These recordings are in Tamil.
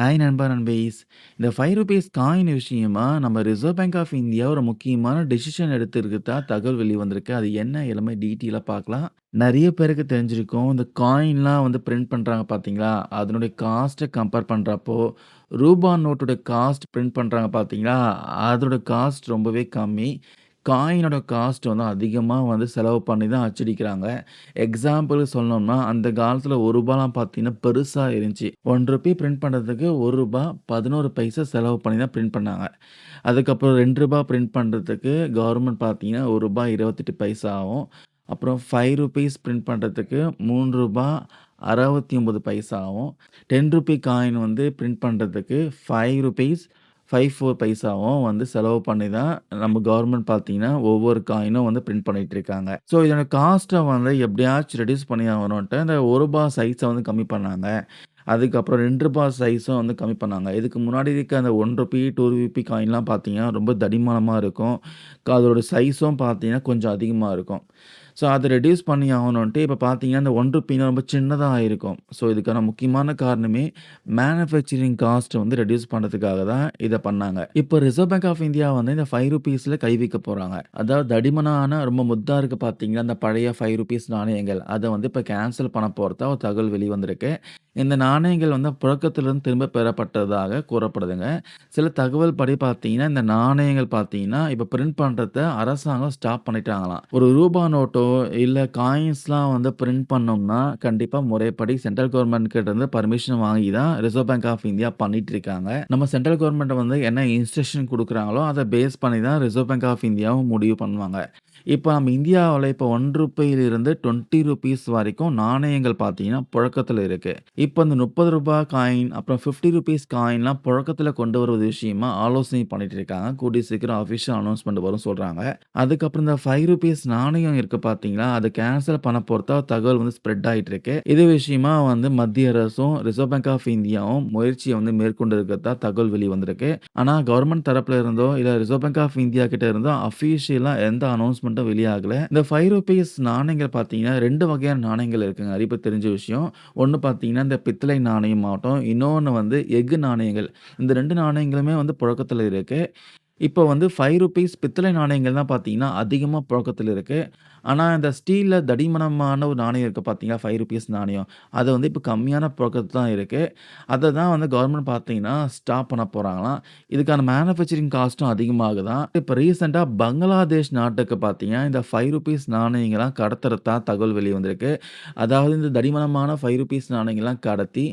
ஹாய் நண்பா நண்பீஸ். இந்த ஃபைவ் ருபீஸ் காயின் விஷயமா நம்ம ரிசர்வ் பேங்க் ஆஃப் இந்தியா ஒரு முக்கியமான டெசிஷன் எடுத்திருக்கிறதா தகவல் வெளி வந்திருக்கு அது என்ன எல்லாமே டீட்டெயிலாக பார்க்கலாம். நிறைய பேருக்கு தெரிஞ்சிருக்கும். இந்த காயின்லாம் வந்து பிரிண்ட் பண்ணுறாங்க பார்த்தீங்களா? அதனுடைய காஸ்ட்டை கம்பேர் பண்ணுறப்போ ரூபா நோட்டோட காஸ்ட் பிரிண்ட் பண்ணுறாங்க பார்த்தீங்களா? அதோட காஸ்ட் ரொம்பவே கம்மி. காயினோட காஸ்ட் வந்து அதிகமாக வந்து செலவு பண்ணி தான் அச்சடிக்கிறாங்க. எக்ஸாம்பிள் சொல்லணும்னா, அந்த காலத்தில் ஒரு ரூபாலாம் பார்த்தீங்கன்னா, பெருசாக இருந்துச்சு. ஒன் ருபி பிரிண்ட் பண்ணுறதுக்கு ஒரு ரூபா பதினோரு பைசா செலவு பண்ணி தான் பிரிண்ட் பண்ணாங்க. அதுக்கப்புறம் ரெண்டு ரூபா பிரிண்ட் பண்ணுறதுக்கு கவர்மெண்ட் பார்த்தீங்கன்னா, ஒரு ரூபா இருபத்தெட்டு பைசா ஆகும். அப்புறம் ஃபைவ் ருபீஸ் பிரிண்ட் பண்ணுறதுக்கு மூணு ரூபா அறுபத்தி ஒம்பது பைசா ஆகும். டென் ருபி காயின் வந்து பிரிண்ட் பண்ணுறதுக்கு ஃபைவ் ருபீஸ் 5 54 பைசாவும் வந்து செலவு பண்ணி தான் நம்ம கவர்மெண்ட் பார்த்தீங்கன்னா, ஒவ்வொரு காயினும் வந்து பிரிண்ட் பண்ணிட்டு இருக்காங்க. ஸோ இதோட காஸ்ட்டை வந்து எப்படியாச்சும் ரெடியூஸ் பண்ணி ஆகணுன்ட்டு இந்த ஒரு ரூபா சைஸை வந்து கம்மி பண்ணாங்க. அதுக்கப்புறம் ரெண்டு ரூபா சைஸும் வந்து கம்மி பண்ணாங்க. இதுக்கு முன்னாடி இருக்க அந்த ஒன் ருபி டூ ருபி காயின்லாம் பார்த்தீங்கன்னா, ரொம்ப தடிமானமாக இருக்கும். அதோட சைஸும் பார்த்தீங்கன்னா, கொஞ்சம் அதிகமாக இருக்கும். ஸோ அதை ரெடியூஸ் பண்ணி ஆகணுன்ட்டு இப்போ பார்த்தீங்கன்னா, இந்த ரூ. 1 ரொம்ப சின்னதாக ஆயிருக்கும். ஸோ இதுக்கான முக்கியமான காரணமே மேனுஃபேக்சரிங் காஸ்ட்ட வந்து ரெடியூஸ் பண்ணுறதுக்காக தான் இதை பண்ணாங்க. இப்போ ரிசர்வ் பேங்க் ஆஃப் இந்தியா வந்து இந்த ஃபைவ் ருபீஸில் கைவிக்க போகிறாங்க அதாவது தடிமனான ரொம்ப முத்தாக இருக்குது பார்த்தீங்கன்னா அந்த பழைய ஃபைவ் ருபீஸ் நாணயங்கள். அதை வந்து இப்போ கேன்சல் பண்ண போகிறதா ஒரு தகவல் வெளிவந்திருக்கு. இந்த நாணயங்கள் வந்து புழக்கத்திலிருந்து திரும்ப பெறப்பட்டதாக கூறப்படுதுங்க. சில தகவல் படி பார்த்தீங்கன்னா, இந்த நாணயங்கள் பார்த்தீங்கன்னா, இப்ப பிரிண்ட் பண்றத அரசாங்கம் ஸ்டாப் பண்ணிட்டாங்களாம். ஒரு ரூபா நோட்டோ, இல்ல காயின்ஸ்லாம் வந்து பிரிண்ட் பண்ணோம்னா, கண்டிப்பா முறைப்படி சென்ட்ரல் கவர்ன்மெண்ட் கிட்ட இருந்து பர்மிஷன் வாங்கி தான் ரிசர்வ் பேங்க் ஆஃப் இந்தியா பண்ணிட்டு இருக்காங்க. நம்ம சென்ட்ரல் கவர்ன்மெண்ட் வந்து என்ன இன்ஸ்ட்ரக்ஷன் குடுக்குறாங்களோ, அத பேஸ் பண்ணி தான் ரிசர்வ் பேங்க் ஆஃப் இந்தியாவும் முடிவு பண்ணுவாங்க. இப்ப நம்ம இந்தியாவுல இப்ப ரூ. 1 இருந்து ரூ. 20 வரைக்கும் நாணயங்கள் பார்த்தீங்கன்னா, புழக்கத்துல இருக்கு. இப்ப இந்த ரூ. 30 காயின், அப்புறம் ரூ. 50 காயின்லாம் புழக்கத்துல கொண்டு வருவது விஷயமா ஆலோசனை பண்ணிட்டு இருக்காங்க. கூடிய சீக்கிரம் அஃபிஷியல் அனௌன்ஸ்மென்ட் வரும்னு சொல்றாங்க. அதுக்கப்புறம் இந்த ரூ. 5 நாணயம் இருக்கு பார்த்தீங்களா, அது கேன்சல் பண்ண போறதா தகவல் வந்து ஸ்ப்ரெட் ஆயிட்டு இருக்கு. இது விஷயமா வந்து மத்திய அரசும், ரிசர்வ் பேங்க் ஆஃப் இந்தியாவும் முயற்சிய வந்து மேற்கொண்டு இருக்கிறதா தகவல் வெளிவந்திருக்கு. ஆனா கவர்மெண்ட் தரப்புல இருந்தோ, இல்ல ரிசர்வ் பேங்க் ஆஃப் இந்தியா கிட்ட இருந்தோ அஃபிஷியலா எந்த மட்டும் வெளியாகல. இந்த ஃபைவ் ருபீஸ் நாணயங்கள் பார்த்தீங்கன்னா, ரெண்டு வகையான நாணயங்கள் இருக்குங்க. நெறைய தெரிஞ்ச விஷயம். ஒன்று பார்த்தீங்கன்னா, இந்த பித்தளை நாணயம் ஆகட்டும் இன்னொன்று வந்து எஃகு நாணயங்கள். இந்த ரெண்டு நாணயங்களுமே வந்து புழக்கத்தில் இருக்கு. இப்போ வந்து ரூ. 5 பித்தளை நாணயங்கள் தான் பார்த்தீங்கன்னா, அதிகமா புழக்கத்துல இருக்கு. ஆனா இந்த ஸ்டீல்ல தடிமனமான ஒரு நாணயம் இருக்கு பார்த்தீங்களா, ரூ. 5 நாணயம். அது வந்து இப்போ கம்மியான புழக்கத்துல தான் இருக்கு. அத தான் வந்து கவர்மெண்ட் பார்த்தீங்கன்னா, ஸ்டாப் பண்ண போறாங்களாம். இதுக்கான மேனுஃபேக்சரிங் காஸ்ட்டும் அதிகமாகுதாம். இப்போ ரீசென்ட்டா பங்களாதேஷ் நாட்டுக்கு பார்த்தீங்கன்னா, இந்த ரூ. 5 நாணயங்கள்லாம் கடத்துறதா தகவல் வெளிவந்திருக்கு. அதாவது இந்த தடிமனமான ரூ. 5 நாணயங்கள்லாம் கடத்தி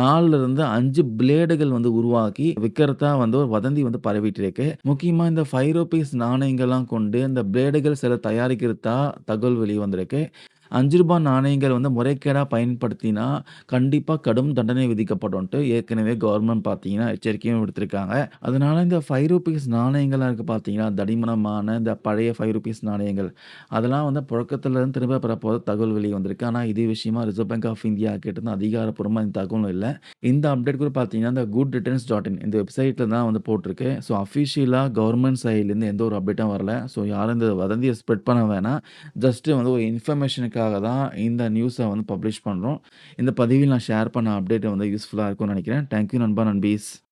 4லிருந்து 5 பிளேடுகள் வந்து உருவாக்கி விக்கிறதா வந்து ஒரு வதந்தி வந்து பரவிட்டு இருக்கு. முக்கியமா இந்த ரூ. 5 நாணயங்கள்லாம் கொண்டு இந்த பிளேடுகள் சில தயாரிக்கிறதா தகவல் வெளிவந்திருக்கு. ரூ. 5 நாணயங்கள் வந்து முறைகேடா பயன்படுத்தினா, கண்டிப்பா கடும் தண்டனை விதிக்கப்படும்ன்ட்டு ஏற்கனவே கவர்மெண்ட் பார்த்தீங்கன்னா, எச்சரிக்கையும் விடுத்திருக்காங்க. அதனால இந்த ரூ. 5 நாணயங்கள்லாம் இருக்கு பார்த்தீங்களா, தடிமனமான இந்த பழைய ரூ. 5 நாணயங்கள். அதெல்லாம் வந்து புழக்கத்துலேருந்து திரும்ப பெறப்போறதா தகவல் வெளிய வந்திருக்கு. ஆனா இது விஷயமா ரிசர்வ் பேங்க் ஆஃப் இந்தியா கிட்ட இருந்து அதிகாரப்பூர்வமா இந்த தகவலும் இல்ல. இந்த அப்டேட் கூட பார்த்தீங்கன்னா, இந்த குட் ரிட்டர்ன்ஸ் டாட் இன் இந்த வெப்சைட்ல தான் வந்து போட்டிருக்கு. ஸோ அஃபிஷியலா கவர்மெண்ட் சைட்லேருந்து எந்த ஒரு அப்டேட்டும் வரல. ஸோ யாரும் இந்த வதந்திய ஸ்ப்ரெட் பண்ண வேணாம். ஜஸ்ட் வந்து ஒரு இன்ஃபர்மேஷனுக்காக தான் இந்த நியூஸை வந்து பப்ளிஷ் பண்ணுறோம் இந்த பதிவில் நான் ஷேர் பண்ண அப்டேட் வந்து யூஸ்ஃபுல்லாக இருக்கும்னு நினைக்கிறேன் தேங்க் யூ நண்பா, நண்பீஸ்.